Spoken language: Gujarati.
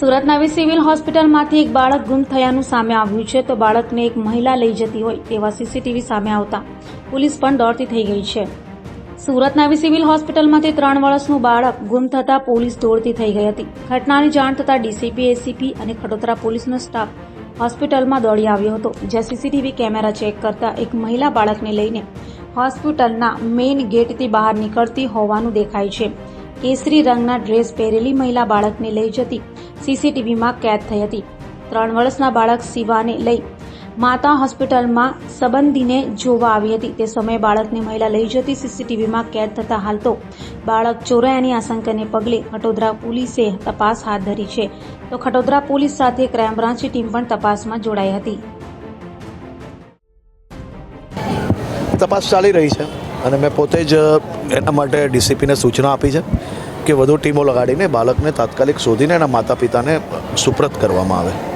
સુરતના સિવિલ હોસ્પિટલમાંથી એક બાળક ગુમ થયાનું સામે આવ્યું છે. તો બાળકને એક મહિલા લઈ જતી હોય તેવા સીસીટીવી સામે આવતા પોલીસ પણ દોડતી થઈ ગઈ છે. સુરતના નવી સિવિલ હોસ્પિટલમાંથી ત્રણ વર્ષનું બાળક ગુમ થતાં પોલીસ દોડતી થઈ ગઈ હતી. ઘટનાની જાણ થતાં ડીસીપી, એસીપી અને ખડોદરા પોલીસનો સ્ટાફ હોસ્પિટલમાં દોડી આવ્યો હતો, જ્યાં સીસીટીવી કેમેરા ચેક કરતા એક મહિલા બાળકને લઈને હોસ્પિટલના મેઇન ગેટથી બહાર નીકળતી હોવાનું દેખાય છે. કેસરી રંગના ડ્રેસ પહેરેલી મહિલા બાળકને લઈ જતી સીસીટીવીમાં કેદ થઈ હતી. ત્રણ વર્ષના બાળક શિવાને લઈ માતા હોસ્પિટલમાં સંબંધીને જોવા આવી હતી. તે સમયે બાળકને મહિલા લઈ જતી સીસીટીવીમાં કેદ થતા હાલ તો બાળક ચોરાયાની આશંકાને પગલે ખટોદરા પોલીસે તપાસ હાથ ધરી છે. તો ખટોદરા પોલીસ સાથે ક્રાઇમ બ્રાન્ચની ટીમ પણ તપાસમાં જોડાઈ હતી. તપાસ ચાલી રહી છે અને મેં પોતે જ એના માટે ડીસીપીને સૂચના આપી છે. કે વધુ ટીમો લગાડીને બાળકને તાત્કાલિક શોધીને એના માતા પિતાને સુપ્રત કરવામાં આવે.